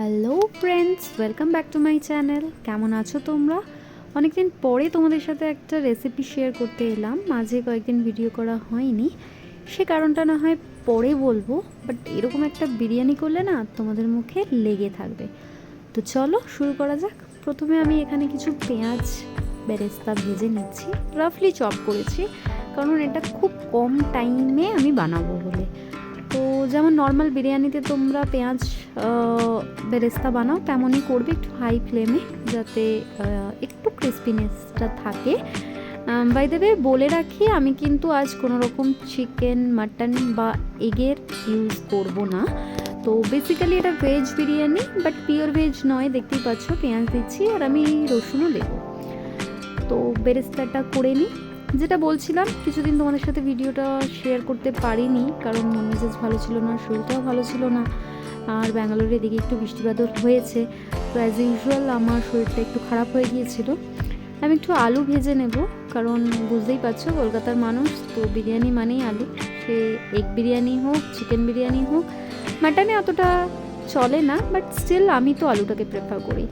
Hello friends welcome back to my channel কেমন আছো তোমরা? অনেকদিন পরে তোমাদের সাথে একটা রেসিপি শেয়ার করতে এলাম। মাঝে কয়েকদিন ভিডিও করা হয়নি। সে কারণটা না হয় পরে বলব বাট এরকম একটা বিরিয়ানি করলে না তোমাদের মুখে লেগে থাকবে। তো চলো শুরু করা যাক। প্রথমে আমি এখানে কিছু পেঁয়াজ বেরেস্তা ভেজে নিচ্ছি। রাফলি চপ করেছি, কারণ এটা খুব কম টাইমে আমি বানাবো বলে। তো যেমন নর্মাল বিরিয়ানিতে তোমরা পেঁয়াজ বেরেস্তা বানাও, তেমনই করবে একটু হাই ফ্লেমে যাতে একটু ক্রিস্পিনেসটা থাকে। বাই দেবে বলে রাখি, আমি কিন্তু আজ কোনো রকম চিকেন মাটন বা এগের ইউজ করব না। তো বেসিক্যালি এটা veg biryani but pure veg নয়, দেখতেই পাচ্ছ, পেঁয়াজ দিচ্ছি, আর আমি রসুনও নেব তো বেরেস্তাটা করে নিই। যেটা বলছিলাম, কিছুদিন তোমাদের সাথে ভিডিওটা শেয়ার করতে পারিনি, কারণ মন মেজাজ ভালো ছিল না, শরীরটাও ভালো ছিল না। আর ব্যাঙ্গালোরের এদিকে একটু বৃষ্টি বাদল হয়েছে। তো অ্যাজ ইউজুয়াল আমার শরীরটা একটু খারাপ হয়ে গিয়েছিল। আমি একটু আলু ভেজে নেব, কারণ বুঝতেই পারছ কলকাতার মানুষ, তো বিরিয়ানি মানেই আলু। সে এগ বিরিয়ানি হোক চিকেন বিরিয়ানি হোক মাটনে অতটা চলে না বাট স্টিল আমি তো আলুটাকে প্রেফার করি।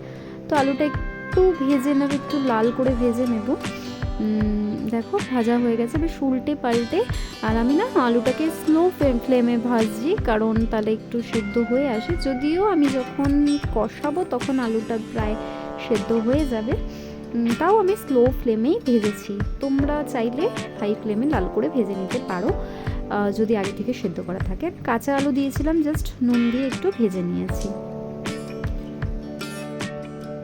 তো আলুটা একটু ভেজে নেব, একটু লাল করে ভেজে নেব। দেখো ভাজা হয়ে গেছে বেশ উল্টে পাল্টে। আর আমি না আলুটাকে স্লো ফ্লেমে ভাজি কারণ তাহলে একটু সেদ্ধ হয়ে আসে। যদিও আমি যখন কষাবো তখন আলুটা প্রায় সেদ্ধ হয়ে যাবে। তাও আমি স্লো ফ্লেমেই ভেজেছি। তোমরা চাইলে হাই ফ্লেমে লাল করে ভেজে নিতে পারো যদি আগে থেকে সেদ্ধ করা থাকে। কাঁচা আলু দিয়েছিলাম জাস্ট নুন দিয়ে একটু ভেজে নিয়েছি।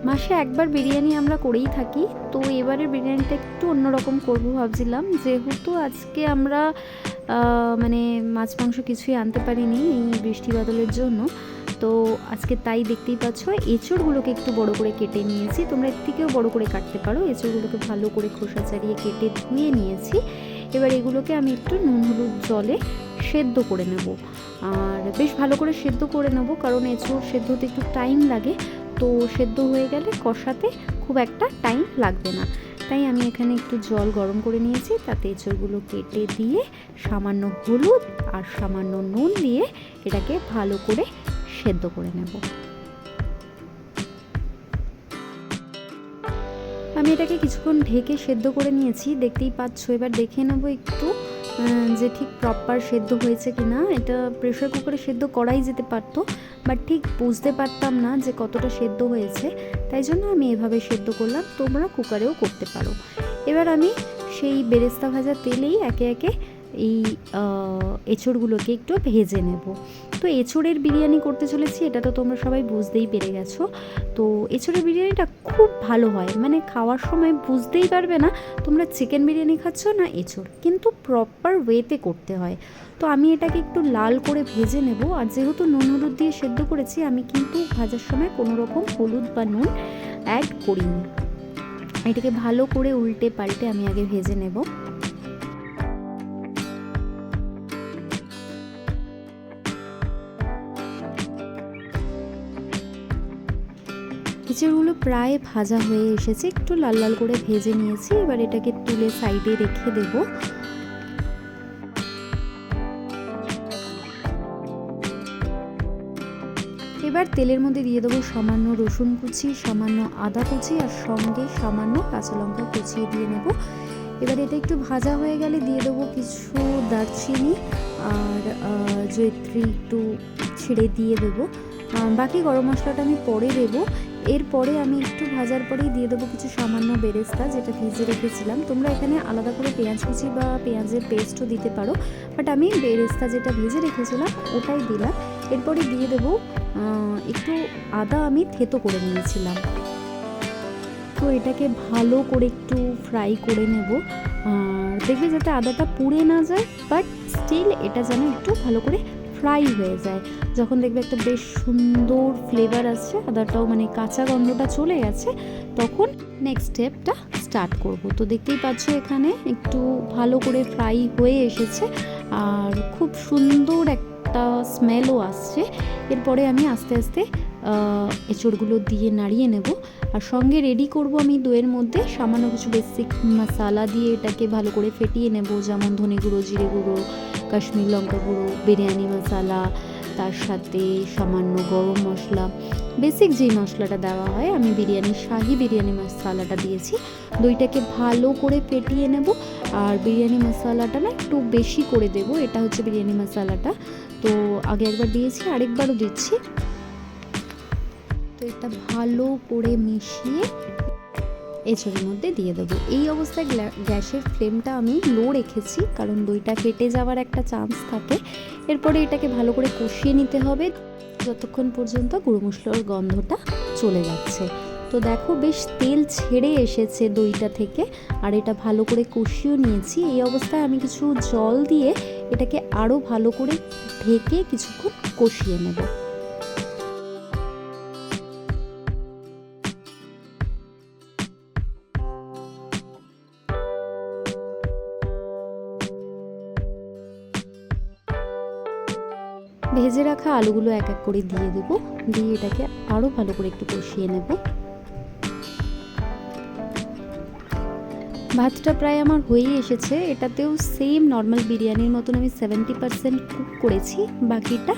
মাসে একবার বিরিয়ানি আমরা করেই থাকি, তো এবারের বিরিয়ানিটা একটু অন্যরকম করব ভাবছিলাম। যেহেতু আজকে আমরা মানে মাছ মাংস কিছুই আনতে পারিনি এই বৃষ্টি বাদলের জন্য, তো আজকে তাই দেখতেই পাচ্ছ, এঁচড়গুলোকে একটু বড় করে কেটে নিয়েছি। তোমরা এর থেকেও বড় করে কাটতে পারো, এঁচড়গুলোকে ভালো করে খোসা ছাড়িয়ে কেটে ধুয়ে নিয়েছি। এবার এগুলোকে আমি একটু নুন হলুদ জলে সেদ্ধ করে নেব। আর বেশ ভালো করে সেদ্ধ করে নেব, কারণ এঁচড় সেদ্ধ হতে একটু টাইম লাগে তো সেদ্ধ হয়ে গেলে কষাতে খুব একটা টাইম লাগবে না। তাই আমি এখানে একটু জল গরম করে নিয়েছি, তাতে এঁচড়গুলো কেটে দিয়ে সামান্য হলুদ আর সামান্য নুন দিয়ে এটাকে ভালো করে সেদ্ধ করে নেব। আমি এটাকে কিছুক্ষণ ঢেকে সেদ্ধ করে নিয়েছি। দেখতেই পাচ্ছ, এবার দেখে নেব একটু যে ঠিক প্রপার সেদ্ধ হয়েছে কি না এটা প্রেশার কুকারে সেদ্ধ করাই যেতে পারতো বাট ঠিক বুঝতে পারতাম না যে কতটা সেদ্ধ হয়েছে, তাই জন্য আমি এভাবে সেদ্ধ করলাম। তোমরা কুকারেও করতে পারো। এবার আমি সেই বেরেস্তা ভাজা তেলেই একে একে এই এঁচড়গুলোকে একটু ভেজে নেব। তো এঁচড়ের বিরিয়ানি করতে চলেছি, এটা তো তোমরা সবাই বুঝতেই পেরে গেছো। তো এঁচড়ের বিরিয়ানিটা খুব ভালো হয় মানে খাওয়ার সময় বুঝতেই পারবে না তোমরা চিকেন বিরিয়ানি খাচ্ছ না এঁচড়, কিন্তু প্রপার ওয়েতে করতে হয়। তো আমি এটাকে একটু লাল করে ভেজে নেব, আর যেহেতু নুন হলুদ দিয়ে সেদ্ধ করেছি, আমি কিন্তু ভাজার সময় কোনো রকম হলুদ বা নুন অ্যাড করিনি। এটাকে ভালো করে উল্টে পাল্টে আমি আগে ভেজে নেব। এঁচড়গুলো প্রায় ভাজা হয়ে এসেছে। একটু লাল লাল করে ভেজে নিয়েছি। এবার এটাকে তুলে সাইডে রেখে দেবো। এবার তেলের মধ্যে দিয়ে দেবো সামান্য রসুন কুচি সামান্য আদা কুচি আর সঙ্গে সামান্য কাঁচা লঙ্কা কুচিয়ে দিয়ে নেব। এবার এটা একটু ভাজা হয়ে গেলে দিয়ে দেবো কিছু দারচিনি আর আহ, জয়িত্রী একটু ছেড়ে দিয়ে দেবো। বাকি গরম মশলাটা আমি পরে দেবো। এরপরে আমি একটু ভাজার পরেই দিয়ে দেবো কিছু সামান্য বেরেস্তা, যেটা ভিজে রেখেছিলাম। তোমরা এখানে আলাদা করে পেঁয়াজ কুচি বা পেঁয়াজের পেস্টও দিতে পারো বাট আমি বেরেস্তা যেটা ভেজে রেখেছিলাম, ওটাই দিলাম। এরপরে দিয়ে দেবো একটু আদা আমি থেতো করে নিয়েছিলাম। তো এটাকে ভালো করে একটু ফ্রাই করে নেব। আর দেখবে যাতে আদাটা পুড়ে না যায় বাট স্টিল এটা যেন একটু ভালো করে ফ্রাই হয়ে যায়। যখন দেখবে একটা বেশ সুন্দর ফ্লেভার আসছে, আদাটাও মানে কাঁচা গন্ধটা চলে গেছে, তখন নেক্সট স্টেপটা স্টার্ট করব। তো দেখতেই পাচ্ছ এখানে একটু ভালো করে ফ্রাই হয়ে এসেছে, আর খুব সুন্দর একটা স্মেলও আসছে। এরপরে আমি আস্তে আস্তে এঁচড়গুলো দিয়ে নাড়িয়ে নেব। আর সঙ্গে রেডি করব আমি দইয়ের মধ্যে সামান্য কিছু বেসিক মশালা দিয়ে এটাকে ভালো করে ফেটিয়ে নেব, যেমন ধনে গুঁড়ো জিরে গুঁড়ো কাশ্মীর লঙ্কা গুঁড়ো, বিরিয়ানি মশলা, তার সাথে সামান্য গরম মশলা। বেসিক যেই মশলাটা দেওয়া হয়, আমি বিরিয়ানি, শাহি বিরিয়ানি মশলাটা দিয়েছি। দইটাকে ভালো করে ফেটিয়ে নেব। আর বিরিয়ানি মশলাটা না একটু বেশি করে দেব। এটা হচ্ছে বিরিয়ানি মশলাটা। তো আগে একবার দিয়েছি, আরেকবারও দিচ্ছি। তো এটা ভালো করে মিশিয়ে এঁচড়ের মধ্যে দিয়ে দেবো। এই অবস্থায় গ্যাসের ফ্লেমটা আমি লো রেখেছি, কারণ দইটা ফেটে যাওয়ার একটা চান্স থাকে। এরপরে এটাকে ভালো করে কষিয়ে নিতে হবে, যতক্ষণ পর্যন্ত গুঁড়ো মশলার গন্ধটা চলে যাচ্ছে। তো দেখো বেশ তেল ছেড়ে এসেছে দইটা থেকে, আর এটা ভালো করে কষিয়েও নিয়েছি। এই অবস্থায় আমি কিছু জল দিয়ে এটাকে আরও ভালো করে ঢেকে কিছুক্ষণ কষিয়ে নেব। ভেজে রাখা আলুগুলো এক এক করে দিয়ে দেবো। দিয়ে এটাকে আরও ভালো করে একটু কষিয়ে নেব। ভাতটা প্রায় আমার হয়েই এসেছে। এটাতেও সেম নর্মাল বিরিয়ানির মতন আমি সেভেন্টি পারসেন্ট কুক করেছি। বাকিটা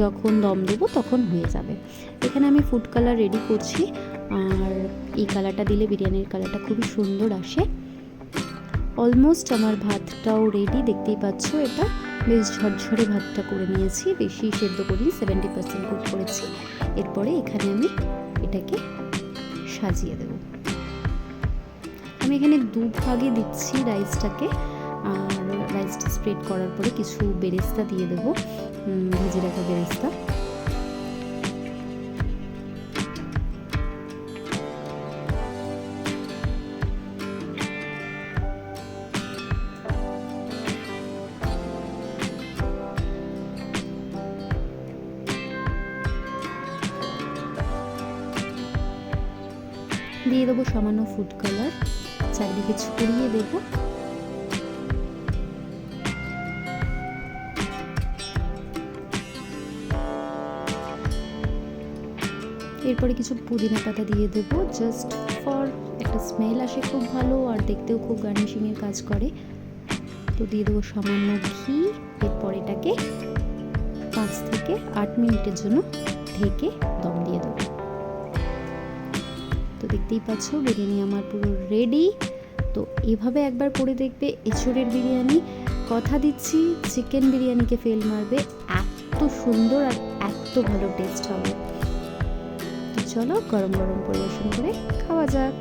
যখন দম দেবো তখন হয়ে যাবে। এখানে আমি ফুড কালার রেডি করছি। আর এই কালারটা দিলে বিরিয়ানির কালারটা খুবই সুন্দর আসে। অলমোস্ট আমার ভাতটাও রেডি দেখতেই পাচ্ছ এটা। বেশ ঝরঝরে ভাতটা করে নিয়েছি, বেশি সেদ্ধ করিনি সেভেন্টি পার্সেন্ট কুক করেছি। এরপরে এখানে আমি এটাকে সাজিয়ে দেব। আমি এখানে দু ভাগে দিচ্ছি রাইসটাকে, আর রাইসটা স্প্রেড করার পরে কিছু বেরেস্তা দিয়ে দেবো ভেজে রাখা বেরেস্তা। দিয়ে দেবো সামান্য ফুড কালার চারিদিকে ছড়িয়ে দেবো। এরপরে কিছু পুদিনা পাতা দিয়ে দেবো জাস্ট ফর একটা স্মেল আসে খুব ভালো আর দেখতেও খুব গার্নিশিংয়ের কাজ করে। তো দিয়ে দেবো সামান্য ঘি, এরপর এটাকে পাঁচ থেকে আট মিনিটের জন্য ঢেকে দম দিয়ে দেবো। দেখতেই পাচ্ছ, বিরিয়ানি আমার পুরো রেডি তো এভাবে একবার করে দেখবে এঁচড়ের বিরিয়ানি। কথা দিচ্ছি চিকেন বিরিয়ানিকে ফেল মারবে। এত সুন্দর আর এত ভালো টেস্ট হবে। তো চলো গরম গরম পরিবেশন করে খাওয়া যাক।